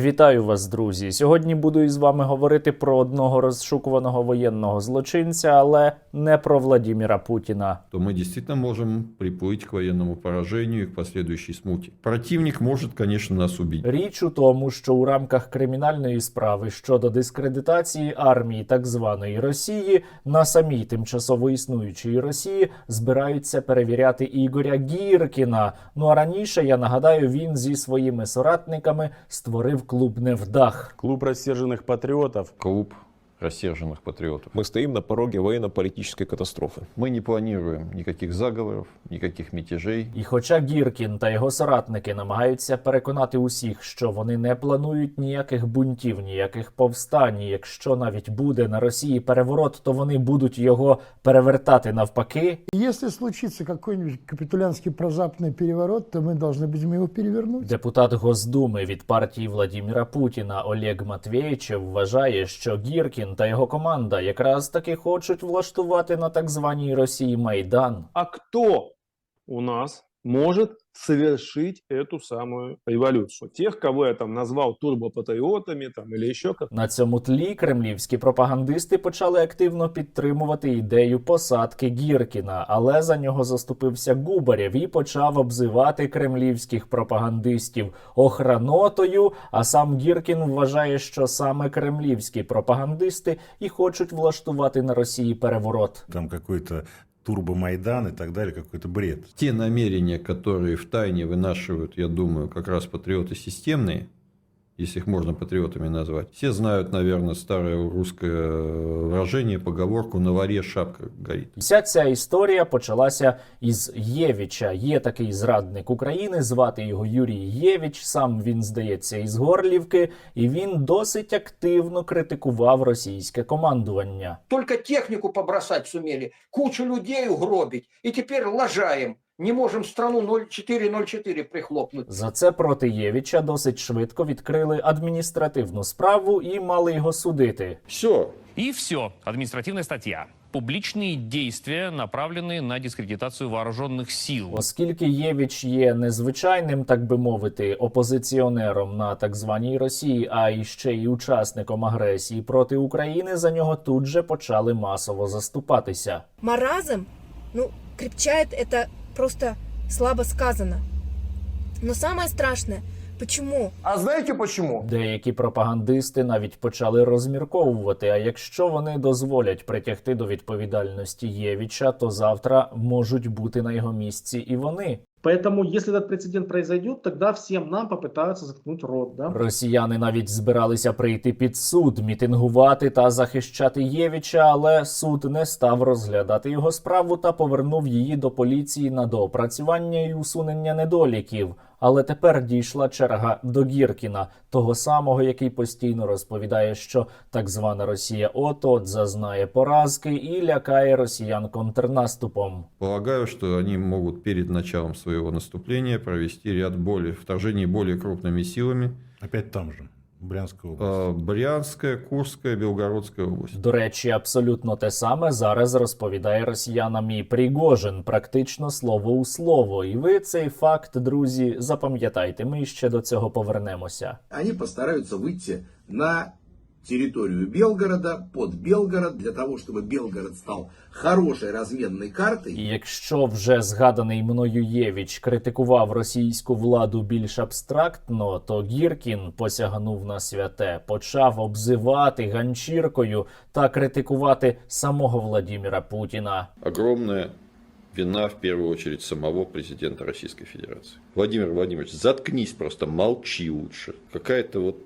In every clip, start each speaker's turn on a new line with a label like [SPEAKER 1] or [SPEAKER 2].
[SPEAKER 1] Вітаю вас, друзі. Сьогодні буду із вами говорити про одного розшукуваного воєнного злочинця, але не про Владіміра Путіна.
[SPEAKER 2] то мы действительно можем приплыть к военному поражению и к последующей смуте. Противник может, конечно, нас убить.
[SPEAKER 1] Річ у тому, що у рамках кримінальної справи щодо дискредитації армії так званої Росії на самій тимчасово існуючій Росії збираються перевіряти Ігоря Гіркіна. Ну а раніше я нагадаю, він зі своїми соратниками створив клуб Невдах.
[SPEAKER 3] Клуб рассерженных патриотов.
[SPEAKER 2] Клуб рассерженных патриотов.
[SPEAKER 4] Мы стоим на пороге военно-политической катастрофы.
[SPEAKER 2] Мы не планируем никаких заговоров, никаких мятежей.
[SPEAKER 1] І хоча Гіркін та його соратники намагаються переконати усіх, що вони не планують ніяких бунтів, ніяких повстань, і якщо навіть буде на Росії переворот, то вони будуть його перевертати навпаки.
[SPEAKER 5] Если случится какой-нибудь капитулянский прозападный переворот, то мы должны будем его перевернуть.
[SPEAKER 1] Депутат Госдуми від партії Владіміра Путіна Олег Матвєєчев вважає, що Гіркін та його команда якраз таки хочуть влаштувати на так званій Росії майдан.
[SPEAKER 3] А хто у нас может совершить эту самую революцию? Тех, кого я там назвал турбопатриотами там, или еще как.
[SPEAKER 1] На цьому тлі кремлівські пропагандисти почали активно підтримувати ідею посадки Гіркіна, але за нього заступився Губарєв і почав обзивати кремлівських пропагандистів охранотою. А сам Гіркін вважає, що саме кремлівські пропагандисти і хочуть влаштувати на Росії переворот.
[SPEAKER 6] там какой-то турбомайдан и так далее, какой-то бред.
[SPEAKER 2] Те намерения, которые в тайне вынашивают, я думаю, как раз патриоты системные, если их можно патриотами назвать. Все знают, наверное, старое русское выражение, поговорку «на варе шапка горит».
[SPEAKER 1] Вся ця історія почалася із Євіча. Є такий зрадник України, звати його Юрій Євіч. Сам він здається із Горлівки, і він досить активно критикував російське командування.
[SPEAKER 7] Только технику побросать сумели, кучу людей угробить, и теперь лажаем Не можем страну 0404 прихлопнуть.
[SPEAKER 1] За це проти Євіча досить швидко відкрили адміністративну справу і мали його судити.
[SPEAKER 2] Все,
[SPEAKER 8] И все. Административная статья. Публичные действия, направленные на дискредитацию вооруженных сил.
[SPEAKER 1] Оскільки Євіч є незвичайним, так би мовити, опозиціонером на так званій Росії, а і ще й учасником агресії проти України, за нього тут же почали масово заступатися.
[SPEAKER 9] маразм, ну, крепчает это просто слабо сказано. Но самое страшное, почему?
[SPEAKER 7] А знаєте почему?
[SPEAKER 1] Деякі пропагандисти навіть почали розмірковувати. А якщо вони дозволять притягти до відповідальності Євіча, то завтра можуть бути на його місці і вони.
[SPEAKER 10] Поэтому, если этот прецедент произойдет, тогда всем нам попытаются заткнуть рот, да?
[SPEAKER 1] Росіяни навіть збиралися прийти під суд, мітингувати та захищати Євіча, але суд не став розглядати його справу та повернув її до поліції на доопрацювання і усунення недоліків. Але тепер дійшла черга до Гіркіна, того самого, який постійно розповідає, що так звана Росія от-от зазнає поразки і лякає росіян контрнаступом.
[SPEAKER 2] Полагаю, что они могут перед началом своего наступления провести ряд более, вторжений более крупными силами.
[SPEAKER 6] Опять там же, в Брянской области.
[SPEAKER 2] Э, Брянская, Курская, Белгородская область.
[SPEAKER 1] До речі, абсолютно те саме зараз розповідає росіянам і Пригожин, практично слово у слово. І ви цей факт, друзі, запам'ятайте. Ми ще до цього повернемося.
[SPEAKER 11] они постараются выйти на территорию Белгорода, под Белгород, для того, чтобы Белгород стал хорошей разменной картой.
[SPEAKER 1] І якщо вже згаданий мною Євіч критикував російську владу більш абстрактно, то Гіркін посягнув на святе, почав обзивати ганчіркою та критикувати самого Владіміра Путіна.
[SPEAKER 2] огромная вина в первую очередь самого президента Российской Федерации. Владимир Владимирович, заткнись просто, молчи лучше. Какая-то вот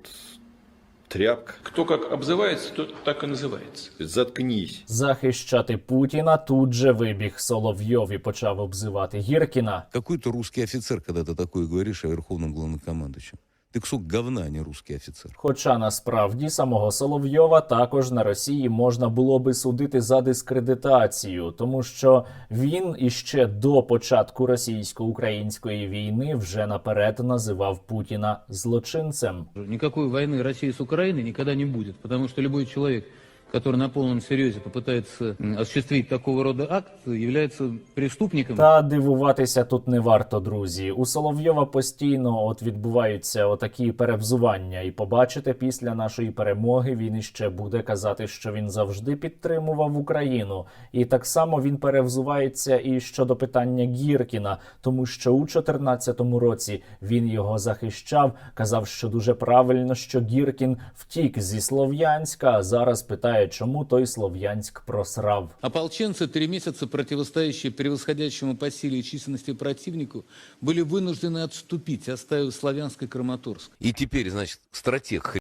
[SPEAKER 2] тряпка.
[SPEAKER 12] Кто как обзывается, тот так и называется.
[SPEAKER 2] Заткнись.
[SPEAKER 1] Захищати Путіна тут же вибіг Соловйов і почав обзивати Гіркіна.
[SPEAKER 4] Какой-то русский офицер, когда ты такое говоришь о верховном главнокомандующем. Ты кусок говна, а не русський офіцер.
[SPEAKER 1] Хоча насправді самого Соловйова також на Росії можна було би судити за дискредитацію, тому що він іще до початку російсько-української війни вже наперед називав Путіна злочинцем.
[SPEAKER 12] Ніякої війни Росії з України ніколи не буде, тому що будь-який человек,
[SPEAKER 13] который на полном серьезе попытается осуществить такого рода акт, является преступником.
[SPEAKER 1] Та дивуватися тут не варто, друзі. У Соловйова постійно от відбуваються отакі перевзування, і побачите, після нашої перемоги він іще буде казати, що він завжди підтримував Україну. І так само він перевзувається і щодо питання Гіркіна, тому що у 2014 році він його захищав, казав, що дуже правильно, що Гіркін втік зі Слов'янська. А зараз питає, чому той Слов'янськ просрав.
[SPEAKER 13] Ополченцы, три месяца противостоящие превосходящему по силе и численности противнику, были вынуждены отступить, оставив Славянск и Краматорск.
[SPEAKER 4] И теперь, значит, стратег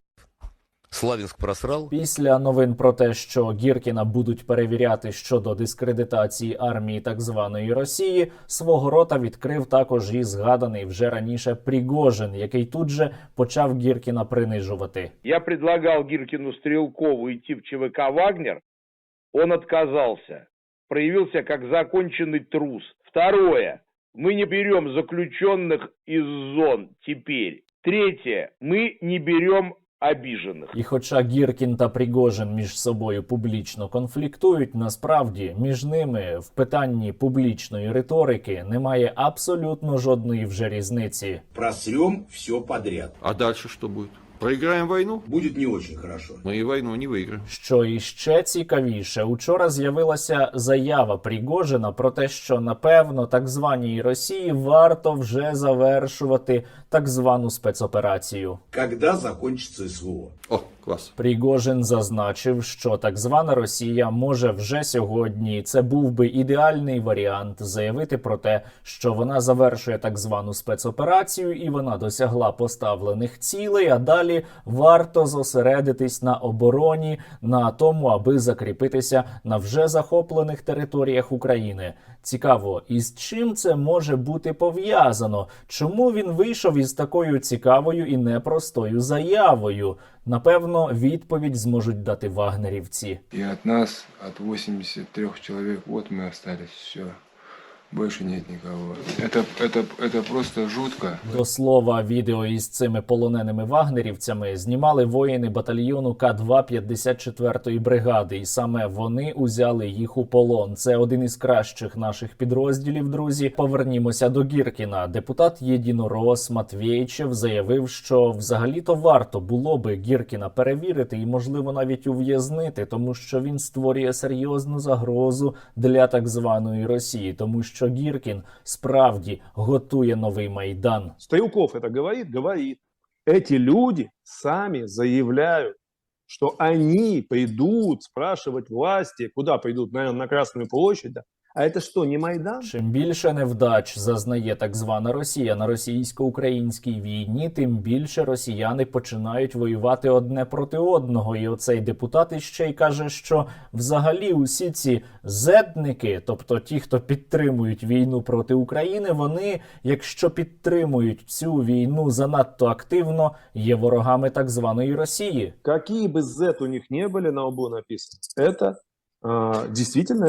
[SPEAKER 4] хрен. Славянск просрал.
[SPEAKER 1] Після новин про те, що Гіркіна будуть перевіряти щодо дискредитації армії так званої Росії, свого рота відкрив також і згаданий вже раніше Пригожин, який тут же почав Гіркіна принижувати.
[SPEAKER 14] Я предлагал Гиркину Стрелкову идти в ЧВК «Вагнер», он отказался. Проявился как законченный трус. Второе. Мы не берем заключенных из зон теперь. Третье. Мы не берем обиженных.
[SPEAKER 1] І хоча Гіркін та Пригожин між собою публічно конфліктують, насправді між ними в питанні публічної риторики немає абсолютно жодної вже різниці.
[SPEAKER 11] Просрем все подряд.
[SPEAKER 2] А далі що будет? Проиграем війну.
[SPEAKER 11] Буде не очень хорошо.
[SPEAKER 2] Ми и войну не виграємо.
[SPEAKER 1] Що іще цікавіше, учора з'явилася заява Пригожина про те, що напевно так званій Росії варто вже завершувати так звану спецоперацію.
[SPEAKER 11] Коли закінчиться СВО?
[SPEAKER 2] О, класс.
[SPEAKER 1] Пригожин зазначив, що так звана Росія може вже сьогодні. Це був би ідеальний варіант заявити про те, що вона завершує так звану спецоперацію і вона досягла поставлених цілей. А далі варто зосередитись на обороні, на тому, аби закріпитися на вже захоплених територіях України. Цікаво, із чим це може бути пов'язано? Чому він вийшов із такою цікавою і непростою заявою? Напевно, відповідь зможуть дати вагнерівці.
[SPEAKER 15] І від нас, від 83 чоловік, от ми остались, все. Больше нет никого. Это, это, это просто жутко.
[SPEAKER 1] До слова, відео із цими полоненими вагнерівцями знімали воїни батальйону К-2 54-ї бригади, і саме вони узяли їх у полон. Це один із кращих наших підрозділів. Друзі, повернімося до Гіркіна. Депутат Єдінорос Матвєйчев заявив, що взагалі-то варто було би Гіркіна перевірити і, можливо, навіть ув'язнити, тому що він створює серйозну загрозу для так званої Росії, тому що Гіркін справді готує новий майдан.
[SPEAKER 3] Стрелков это говорит? Говорит. Эти люди сами заявляют, что они придут спрашивать власти, куда придут, наверное, на Красную площадь, да? А это что, не Майдан?
[SPEAKER 1] Чим більше невдач зазнає так звана Росія на російсько-українській війні, тим більше росіяни починають воювати одне проти одного. І оцей депутат іще й каже, що взагалі усі ці зедники, тобто ті, хто підтримують війну проти України, вони, якщо підтримують цю війну занадто активно, є ворогами так званої Росії.
[SPEAKER 3] Какие бы Z у них не были на лбу написано, это а,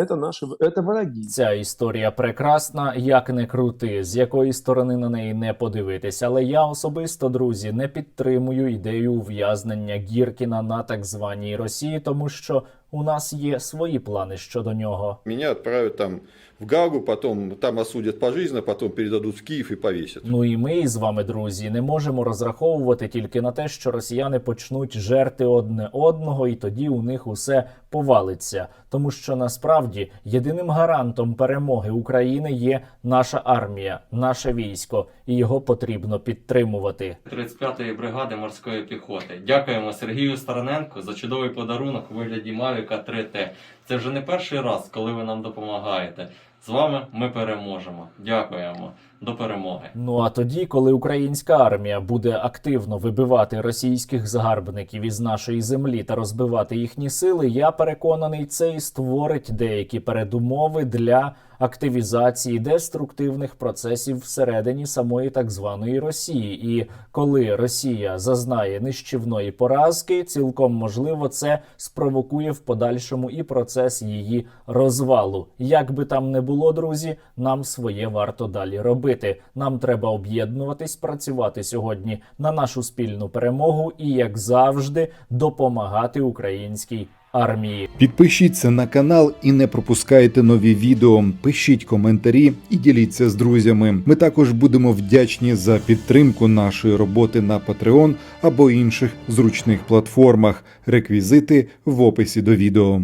[SPEAKER 3] це наші це враги.
[SPEAKER 1] Ця історія прекрасна, як не крути, з якої сторони на неї не подивитись. Але я особисто, друзі, не підтримую ідею ув'язнення Гіркіна на так званій Росії, тому що у нас є свої плани щодо нього.
[SPEAKER 2] Меня отправят там в Гагу, потом там осудят пожизненно, потом передадут в Киев и повесят.
[SPEAKER 1] Ну і ми з вами, друзі, не можемо розраховувати тільки на те, що росіяни почнуть жерти одне одного, і тоді у них усе повалиться. Тому що насправді єдиним гарантом перемоги України є наша армія, наше військо, і його потрібно підтримувати.
[SPEAKER 16] 35-ї бригади морської піхоти. Дякуємо Сергію Староненку за чудовий подарунок у вигляді Мавіка 3Т. Це вже не перший раз, коли ви нам допомагаєте. З вами ми переможемо. Дякуємо. До перемоги.
[SPEAKER 1] Ну а тоді, коли українська армія буде активно вибивати російських загарбників із нашої землі та розбивати їхні сили, я переконаний, це і створить деякі передумови для активізації деструктивних процесів всередині самої так званої Росії. І коли Росія зазнає нищівної поразки, цілком можливо це спровокує в подальшому і процес її розвалу. Як би там не було, друзі, нам своє варто далі робити. Нам треба об'єднуватись, працювати сьогодні на нашу спільну перемогу і, як завжди, допомагати українській армії.
[SPEAKER 17] Підпишіться на канал і не пропускайте нові відео. Пишіть коментарі і діліться з друзями. Ми також будемо вдячні за підтримку нашої роботи на Patreon або інших зручних платформах. Реквізити в описі до відео.